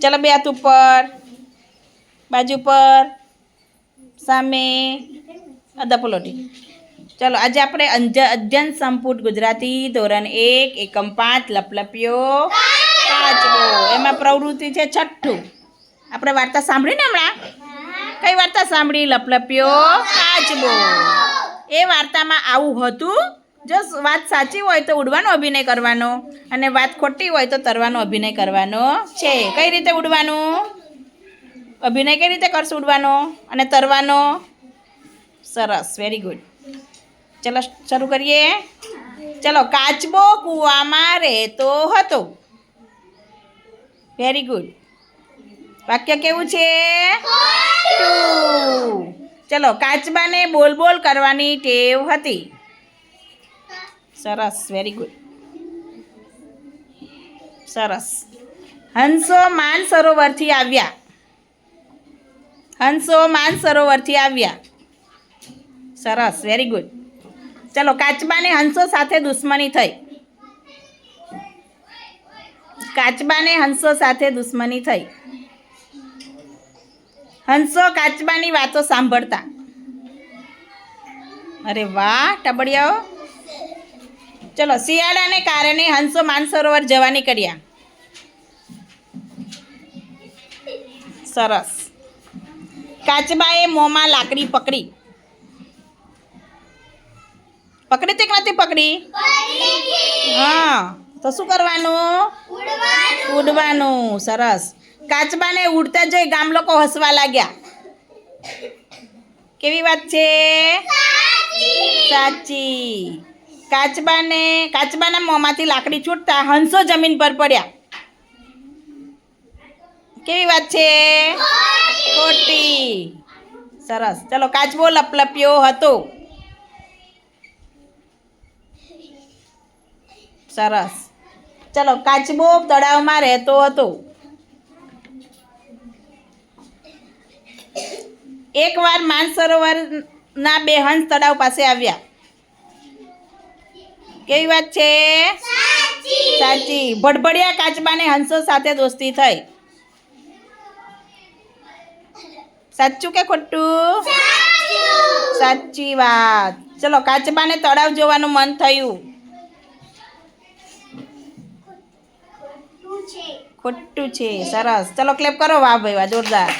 ચલો બે હાથ ઉપર, બાજુ પર સામે અદા પલોટી. ચાલો, આજે આપણે અધ્યયન સંપુટ ગુજરાતી ધોરણ એક, એકમ પાંચ, લપલપ્યો પાંચમો. એમાં પ્રવૃત્તિ છે છઠ્ઠું. આપણે વાર્તા સાંભળી ને હમણાં? કઈ વાર્તા સાંભળી? લપલપ્યો પાંચમો. એ વાર્તામાં આવું હતું જો વાત સાચી હોય તો ઉડવાનો અભિનય કરવાનો અને વાત ખોટી હોય તો તરવાનો અભિનય કરવાનો. છે. કઈ રીતે ઉડવાનું? અભિનય કઈ રીતે કરશું ઉડવાનો? અને તરવાનો? સરસ. વેરી ગુડ ચલો શરૂ કરીએ. ચલો કાચબો કૂવામાં રહેતો હતો. વેરી ગુડ વાક્ય કેવું છે. ચલો કાચબાને બોલ બોલ કરવાની ટેવ હતી. સરસ વેરી ગુડ સરસ હંસો માન સરોવરથી આવ્યા હંસો માન સરોવરથી આવ્યા સરસ વેરી ગુડ ચલો કાચબાને હંસો સાથે દુશ્મની થઈ કાચબાને હંસો સાથે દુશ્મની થઈ હંસો કાચબાની વાતો સાંભળતા અરે વાહ ટબડિયાઓ ચલો, શિયાળાને કારણે હંસો માનસરોવર જવા નીકળ્યા સરસ. કાચબાએ મોંમાં લાકડી પકડી. પકડી તે નથી પકડી? હા, તો શું કરવાનું? ઉડવાનું. સરસ. કાચબાને ઉડતા જોઈ ગામ લોકો હસવા લાગ્યા. કેવી વાત છે? સાચી. કાચબાને, કાચબાના મોંમાંથી લાકડી છૂટતા હંસો જમીન પર પડ્યા. કેવી વાત છે? ખોટી. સરસ. ચલો, કાચબો લપલપ્યો હતો. સરસ. ચલો, કાચબો તળાવમાં રહેતો હતો. એકવાર માનસરોવરના બે હંસ તળાવ પાસે આવ્યા. કેવી વાત છે? સાચી. ભડભડિયા કાચબાને હંસો સાથે દોસ્તી થઈ. સાચું કે ખોટું? સાચી. વાત. ચલો કાચબાને તળાવ જોવાનું મન થયું. ખોટું છે. સરસ. ચલો ક્લેપ કરો વાહ ભાઈ વાહ જોરદાર.